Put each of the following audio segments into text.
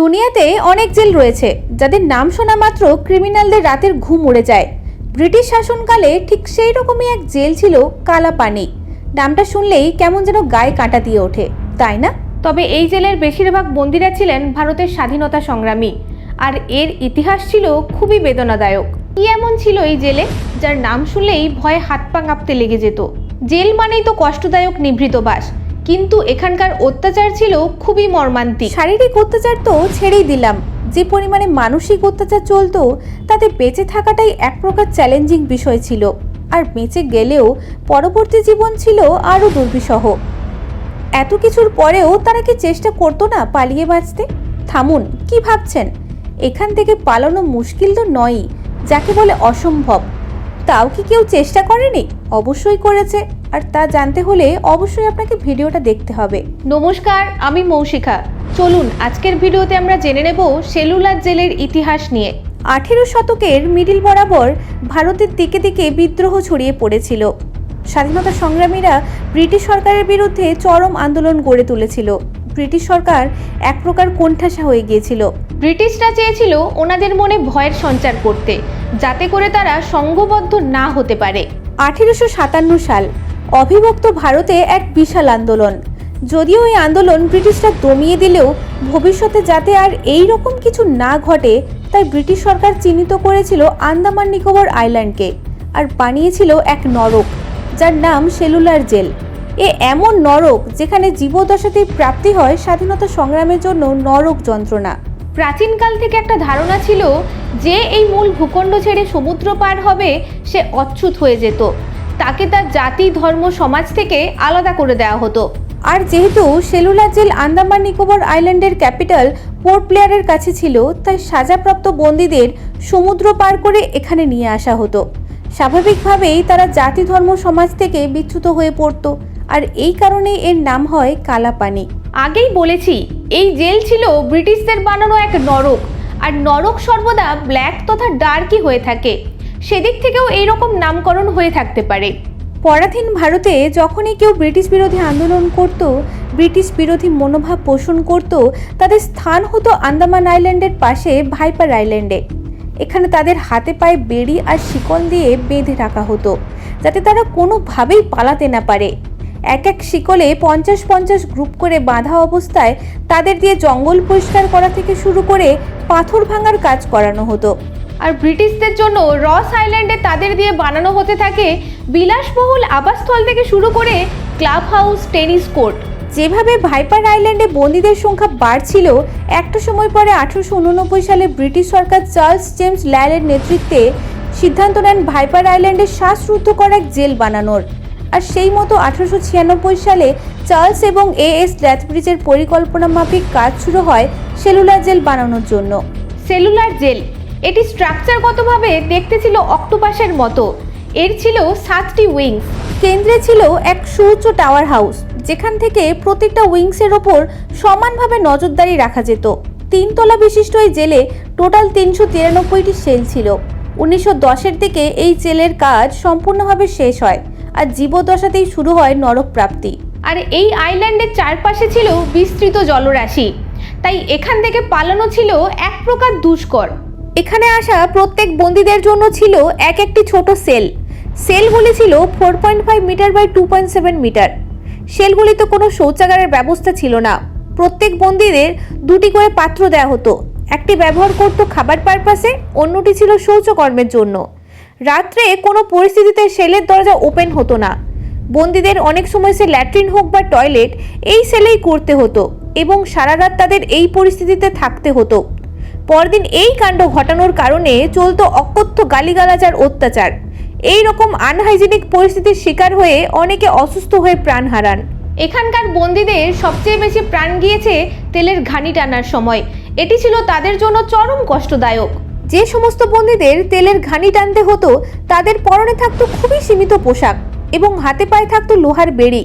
দুনিয়াতে অনেক জেল রয়েছে, যাদের নাম শোনা মাত্র ক্রিমিনালদের রাতের ঘুম উড়ে যায়। ব্রিটিশ শাসনকালে ঠিক সেই রকমই এক জেল ছিল কালাপানি। নামটা শুনলেই কেমন যেন গায়ে কাঁটা দিয়ে ওঠে, তাই না? তবে এই জেলের বেশিরভাগ বন্দীরা ছিলেন ভারতের স্বাধীনতা সংগ্রামী, আর এর ইতিহাস ছিল খুবই বেদনাদায়ক। কি এমন ছিল এই জেলে, যার নাম শুনলেই ভয়ে হাত পা কাঁপতে লেগে যেত? জেল মানেই তো কষ্টদায়ক নিভৃত বাস কিন্তু এখানকার অত্যাচার ছিল খুবই মর্মান্তিক। শারীরিক অত্যাচার তো ছেড়েই দিলাম। যে পরিমাণে মানসিক অত্যাচার চলতো, তাতে বেঁচে থাকাটাই এক প্রকার চ্যালেঞ্জিং বিষয় ছিল। আর বেঁচে গেলেও পরবর্তী জীবন ছিল আরও দুর্বিষহ। এত কিছুর পরেও তারা কি চেষ্টা করতো না পালিয়ে বাঁচতে? থামুন, কি ভাবছেন? এখান থেকে পালানো মুশকিল তো নয়ই, যাকে বলে অসম্ভব। তাও কি কেউ চেষ্টা করেনি? অবশ্যই করেছে। আর তা জানতে হলে অবশ্যই আপনাকে ভিডিওটা দেখতে হবে। নমস্কার আমি মৌশিখা চলুন আজকের ভিডিওতে আমরা জেনে নেব সেলুলার জেলের ইতিহাস নিয়ে। আঠেরো শতকের মিডিল বরাবর ভারতের দিকে দিকে বিদ্রোহ ছড়িয়ে পড়েছিল। স্বাধীনতা সংগ্রামীরা ব্রিটিশ সরকারের বিরুদ্ধে চরম আন্দোলন গড়ে তুলেছিল। ব্রিটিশ সরকার এক প্রকার কোণঠাসা হয়ে গিয়েছিল। ব্রিটিশরা চেয়েছিল ওনাদের মনে ভয়ের সঞ্চার করতে যাতে করে তারা সংঘবদ্ধ না হতে পারে। আঠেরোশো সাতান্ন সাল অবিভক্ত ভারতে এক বিশাল আন্দোলন। যদিও এই আন্দোলন ব্রিটিশরা দমিয়ে দিলেও ভবিষ্যতে যাতে আর এই রকম কিছু না ঘটে, তাই ব্রিটিশ সরকার চিহ্নিত করেছিল আন্দামান নিকোবর আইল্যান্ডকে আর বানিয়েছিল এক নরক, যার নাম সেলুলার জেল। এ এমন নরক যেখানে জীবদশাতেই প্রাপ্তি হয় স্বাধীনতা সংগ্রামের জন্য নরক যন্ত্রণা। প্রাচীনকাল থেকে একটা ধারণা ছিল যে এই মূল ভূখণ্ড ছেড়ে সমুদ্র পার হবে, সে অচ্ছুত হয়ে যেত। তাকে তার জাতি, ধর্ম, সমাজ থেকে আলাদা করে দেওয়া হতো। আর যেহেতু সেলুলার জেল আন্দামান নিকোবর আইল্যান্ডের ক্যাপিটাল পোর্ট প্লেয়ারের কাছে ছিল, তাই সাজাপ্রাপ্ত বন্দীদের সমুদ্র পার করে এখানে নিয়ে আসা হতো। স্বাভাবিকভাবেই তারা জাতি, ধর্ম, সমাজ থেকে বিচ্যুত হয়ে পড়তো, আর এই কারণেই এর নাম হয় কালাপানি। আগেই বলেছি, এই জেল ছিল ব্রিটিশদের বানানো এক নরক, আর নরক সর্বদা ব্ল্যাক তথা ডার্কই হয়ে থাকে। সেদিক থেকেও এইরকম নামকরণ হয়ে থাকতে পারে। পরাধীন ভারতে যখনই কেউ ব্রিটিশ বিরোধী আন্দোলন করত, ব্রিটিশ বিরোধী মনোভাব পোষণ করত, তাদের স্থান হতো আন্দামান আইল্যান্ডের পাশে ভাইপার আইল্যান্ডে। এখানে তাদের হাতে পায়ে বেড়ি আর শিকল দিয়ে বেঁধে রাখা হতো, যাতে তারা কোনোভাবেই পালাতে না পারে। এক এক শিকলে পঞ্চাশ পঞ্চাশ গ্রুপ করে বাঁধা অবস্থায় তাদের দিয়ে জঙ্গল পরিষ্কার করা থেকে শুরু করে পাথর ভাঙার কাজ করানো হতো। আর ব্রিটিশদের জন্য রস আইল্যান্ডে তাদের দিয়ে বানানো হতে থাকে বিলাসবহুল আবাসস্থল থেকে শুরু করে ক্লাব হাউস টেনিস কোর্ট। যেভাবে ভাইপার আইল্যান্ডে বন্দীদের সংখ্যা বাড়ছিল একটা সময় পরে আঠারোশো উননব্বই সালে ব্রিটিশ সরকার চার্লস জেমস ল্যালের নেতৃত্বে সিদ্ধান্ত নেন ভাইপার আইল্যান্ডে শ্বাসরুদ্ধ করা এক জেল বানানোর। আর সেই মতো আঠারোশো ছিয়ানব্বই সালে চার্লস এবং এ এস ল্যাথব্রিজের পরিকল্পনা মাফিক কাজ শুরু হয় সেলুলার জেল বানানোর জন্য। Cellular jail. এটি স্ট্রাকচারগতভাবে দেখতে ছিল অক্টোপাসের মতো। এর ছিল সাতটি উইংস। কেন্দ্রে ছিল এক সুউচ্চ টাওয়ার হাউস, যেখান থেকে প্রত্যেকটা উইংসের ওপর সমানভাবে নজরদারি রাখা যেত। তিনতলা বিশিষ্ট এই জেলে টোটাল তিনশো তিরানব্বইটি সেল ছিল। উনিশশো দশের দিকে এই জেলের কাজ সম্পূর্ণভাবে শেষ হয় আর জীবদশাতেই শুরু হয় নরক প্রাপ্তি। আর এই আইল্যান্ডের চারপাশে ছিল বিস্তৃত জলরাশি। তাই এখান থেকে পালানো ছিল এক প্রকার দুষ্কর। এখানে আসা প্রত্যেক বন্দীদের জন্য ছিল এক একটি ছোট সেল। সেলগুলি ছিল four point five metre by two point seven metre সেলগুলিতে কোনো শৌচাগারের ব্যবস্থা ছিল না। প্রত্যেক বন্দীদের দুটি করে পাত্র দেওয়া হতো। একটি ব্যবহার করত খাবার পারপাসে, অন্যটি ছিল শৌচকর্মের জন্য। রাত্রে কোনো পরিস্থিতিতে সেলের দরজা ওপেন হতো না। বন্দীদের অনেক সময় সে ল্যাট্রিন হোক বা টয়লেট, এই সেলেই করতে হতো এবং সারা রাত তাদের এই পরিস্থিতিতে থাকতে হতো। পরদিন এই কাণ্ড ঘটানোর কারণে চলত অকথ্য গালিগালাজ আর অত্যাচার। এই রকম আনহাইজেনিক পরিস্থিতির শিকার হয়ে অনেকে অসুস্থ হয়ে প্রাণ হারান। এখানকার বন্দীদের সবচেয়ে বেশি প্রাণ গিয়েছে তেলের ঘানি টানার সময়। এটি ছিল তাদের জন্য চরম কষ্টদায়ক। যে সমস্ত বন্দীদের তেলের ঘানি টানতে হতো, তাদের পরনে থাকতো খুবই সীমিত পোশাক এবং হাতে পায়ে থাকতো লোহার বেড়ি।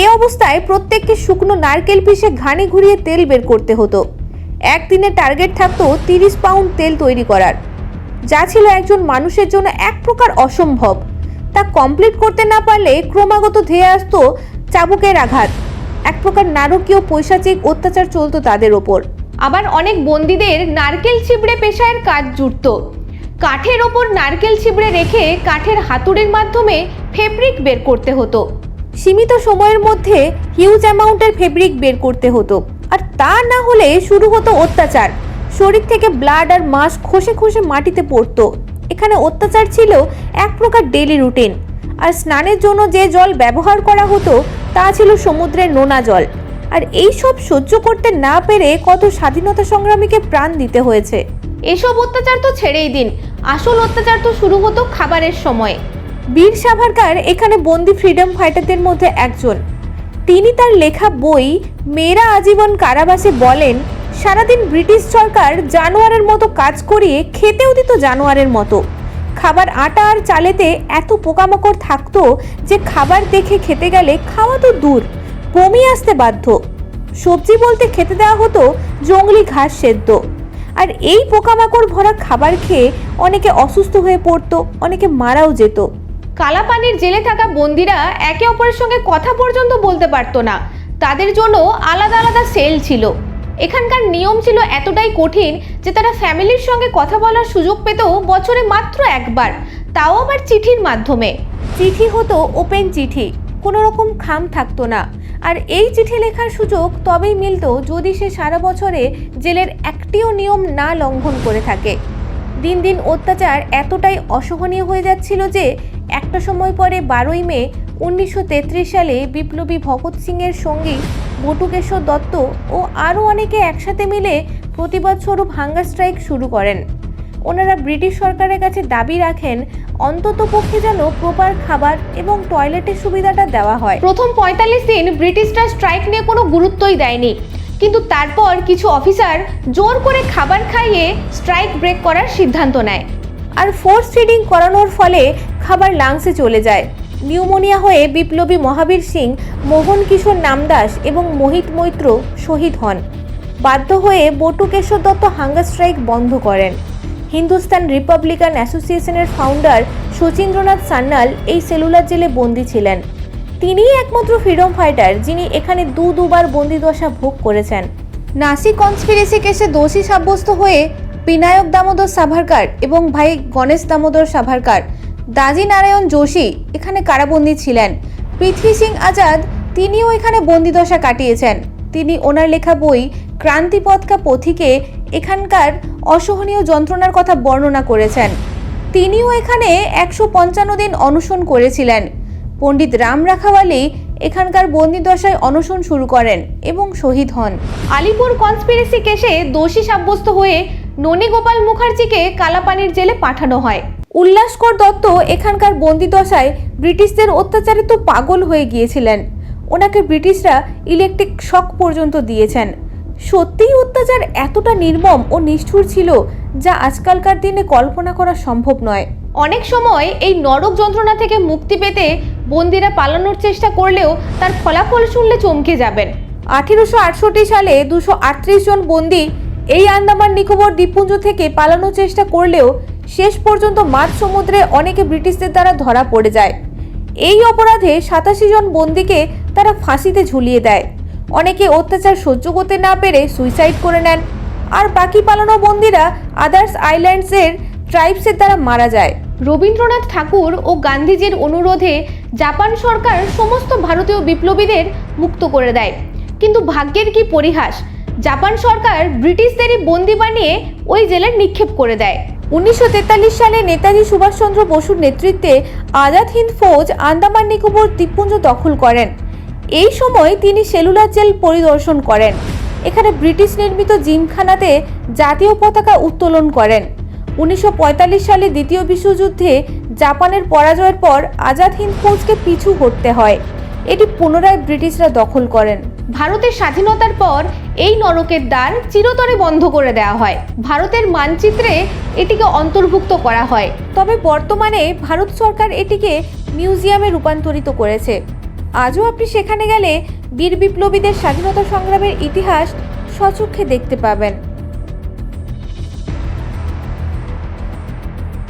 এ অবস্থায় প্রত্যেককে শুকনো নারকেল পিষে ঘানি ঘুরিয়ে তেল বের করতে হতো। একদিনে টার্গেট থাকতো তিরিশ পাউন্ড তেল তৈরি করার। যা ছিল একজন মানুষের জন্য এক প্রকার অসম্ভব। তা কমপ্লিট করতে না পারলে ক্রমাগত ধেয়ে আসতো চাবুকের আঘাত। এক প্রকার নারকীয় পৈশাচিক অত্যাচার চলতো তাদের ওপর। আবার অনেক বন্দীদের নারকেল ছিবড়ে পেশায়ের কাজ জুটত। কাঠের ওপর নারকেল ছিবড়ে রেখে কাঠের হাতুড়ির মাধ্যমে ফেব্রিক বের করতে হতো। সীমিত সময়ের মধ্যে হিউজ অ্যামাউন্টের ফেব্রিক বের করতে হতো। আর তা না হলে শুরু হতো অত্যাচার। শরীর থেকে ব্লাড আর মাস খসে খসে মাটিতে পড়তো। এখানে অত্যাচার ছিল এক প্রকার ডেলি রুটিন আর স্নানের জন্য যে জল ব্যবহার করা হতো, তা ছিল সমুদ্রের নোনা জল। আর এই সব সহ্য করতে না পেরে কত স্বাধীনতা সংগ্রামীকে প্রাণ দিতে হয়েছে। এসব অত্যাচার তো ছেড়েই দিন। আসল অত্যাচার তো শুরু হতো খাবারের সময়। বীর সাভারকার এখানে বন্দি ফ্রিডম ফাইটারদের মধ্যে একজন। তিনি তার লেখা বই মেয়েরা আজীবন কারাবাসে বলেন, সারাদিন ব্রিটিশ সরকার জানোয়ারের মতো কাজ করিয়ে খেতেও দিত জানোয়ারের মতো। খাবার আটা আর চালেতে এত পোকামাকড় থাকতো যে খাবার দেখে খেতে গেলে খাওয়া তো দূর, বমি আসতে বাধ্য। সবজি বলতে খেতে দেওয়া হতো জঙ্গলি ঘাস সেদ্ধ। আর এই পোকামাকড় ভরা খাবার খেয়ে অনেকে অসুস্থ হয়ে পড়তো, অনেকে মারাও যেত। কালাপানির জেলে থাকা বন্দিরা একে অপরের সঙ্গে কথা পর্যন্ত বলতে পারতো না। তাদের জন্য আলাদা আলাদা সেল ছিল। এখানকার নিয়ম ছিল এতটাই কঠিন যে তারা ফ্যামিলির সঙ্গে কথা বলার সুযোগ পেত বছরে মাত্র একবার। তাও আবার চিঠির মাধ্যমে। চিঠি হতো ওপেন চিঠি, কোনো রকম খাম থাকতো না। আর এই চিঠি লেখার সুযোগ তবেই মিলতো যদি সে সারা বছরে জেলের একটিও নিয়ম না লঙ্ঘন করে থাকে। দিন দিন অত্যাচার এতটাই অসহনীয় হয়ে যাচ্ছিল যে একটা সময় পরে বারোই মে উনিশশো তেত্রিশ সালে বিপ্লবী ভগৎ সিংয়ের সঙ্গী বটুকেশ্বর দত্ত ও আরও অনেকে একসাথে মিলে প্রতিবাদ স্বরূপ হাঙ্গার স্ট্রাইক শুরু করেন। ওনারা ব্রিটিশ সরকারের কাছে দাবি রাখেন, অন্তত পক্ষে যেন প্রপার খাবার এবং টয়লেটের সুবিধাটা দেওয়া হয়। প্রথম পঁয়তাল্লিশ দিন ব্রিটিশরা স্ট্রাইক নিয়ে কোনো গুরুত্বই দেয়নি। কিন্তু তারপর কিছু অফিসার জোর করে খাবার খাইয়ে স্ট্রাইক ব্রেক করার সিদ্ধান্ত নেয়। আর ফোর্স ফিডিং করানোর ফলে খাবার লাংসে চলে যায়। নিউমোনিয়া হয়ে বিপ্লবী মহাবীর সিং, মোহন কিশোর নামদাস এবং মোহিত মৈত্র শহীদ হন। বাধ্য হয়ে বটুকেশ্বর দত্ত হাঙ্গার স্ট্রাইক বন্ধ করেন। হিন্দুস্তান রিপাবলিকান অ্যাসোসিয়েশনের ফাউন্ডার শচীন্দ্রনাথ সান্যাল এই সেলুলার জেলে বন্দী ছিলেন। তিনিই একমাত্র ফ্রিডম ফাইটার যিনি এখানে দু দুবার বন্দিদশা ভোগ করেছেন। নাসিক কনস্পিরেসি কেসে দোষী সাব্যস্ত হয়ে বিনায়ক দামোদর সাভারকার এবং ভাই গণেশ দামোদর সাভারকার। দাজি নারায়ণ যোশী এখানে কারাবন্দী ছিলেন। পৃথ্বী সিং আজাদ তিনিও এখানে বন্দিদশা কাটিয়েছেন। তিনি ওনার লেখা বই ক্রান্তি পথকা পথিকে এখানকার অসহনীয় যন্ত্রণার কথা বর্ণনা করেছেন। তিনিও এখানে একশো পঞ্চান্ন দিন অনশন করেছিলেন। পণ্ডিত রাম রাখাওয়ালি এখানকার বন্দিদশায় অনশন শুরু করেন এবং শহীদ হন। আলিপুর কনস্পিরেসি কেসে দোষী সাব্যস্ত হয়ে ননীগোপাল মুখার্জিকে কালাপানির জেলে পাঠানো হয়। উল্লাসকর দত্ত এখানকার বন্দিদশায় ব্রিটিশদের অত্যাচারে তো পাগল হয়ে গিয়েছিলেন। ওনাকে ব্রিটিশরা ইলেকট্রিক শক পর্যন্ত দিয়েছেন। সত্যিই অত্যাচার এতটা নির্মম ও নিষ্ঠুর ছিল যা আজকালকার দিনে কল্পনা করা সম্ভব নয়। অনেক সময় এই নরক যন্ত্রণা থেকে মুক্তি পেতে বন্দিরা পালানোর চেষ্টা করলেও তার ফলাফল শুনলে চমকে যাবেন। আঠেরোশো আটষট্টি সালে দুশো জন বন্দি এই আন্দামান নিকোবর দ্বীপপুঞ্জ থেকে পালানোর চেষ্টা করলেও শেষ পর্যন্ত মাঝ সমুদ্রে অনেকে ব্রিটিশদের দ্বারা ধরা পড়ে যায়। এই অপরাধে সাতাশি জন বন্দিকে তারা ফাঁসিতে ঝুলিয়ে দেয়। অনেকে অত্যাচার সহ্য করতে না পেরে সুইসাইড করে নেন। আর বাকি পালানো বন্দিরা আদার্স আইল্যান্ডসের ট্রাইবসের দ্বারা মারা যায়। রবীন্দ্রনাথ ঠাকুর ও গান্ধীজির অনুরোধে জাপান সরকার সমস্ত ভারতীয় বিপ্লবীদের মুক্ত করে দেয়। কিন্তু ভাগ্যের কি পরিহাস? জাপান সরকার ব্রিটিশদেরই বন্দি বানিয়ে ওই জেলে নিক্ষেপ করে দেয়। উনিশশো তেতাল্লিশ সালে নেতাজি সুভাষচন্দ্র বসুর নেতৃত্বে আজাদ হিন্দ ফৌজ আন্দামান নিকোবর দ্বীপপুঞ্জ দখল করেন। এই সময় তিনি সেলুলার জেল পরিদর্শন করেন। এখানে ব্রিটিশ নির্মিত জিমখানাতে জাতীয় পতাকা উত্তোলন করেন। উনিশশো পঁয়তাল্লিশ সালে দ্বিতীয় বিশ্বযুদ্ধে জাপানের পরাজয়ের পর আজাদ হিন্দ ফৌজকে পিছু হটতে হয়। এটি পুনরায় ব্রিটিশরা দখল করেন। ভারতের স্বাধীনতার পর এই নরকের দ্বার চিরতরে বন্ধ করে দেওয়া হয়। ভারতের মানচিত্রে এটিকে অন্তর্ভুক্ত করা হয়। তবে বর্তমানে ভারত সরকার এটিকে মিউজিয়ামে রূপান্তরিত করেছে। আজও আপনি সেখানে গেলে বীর বিপ্লবীদের স্বাধীনতা সংগ্রামের ইতিহাস সচক্ষে দেখতে পাবেন।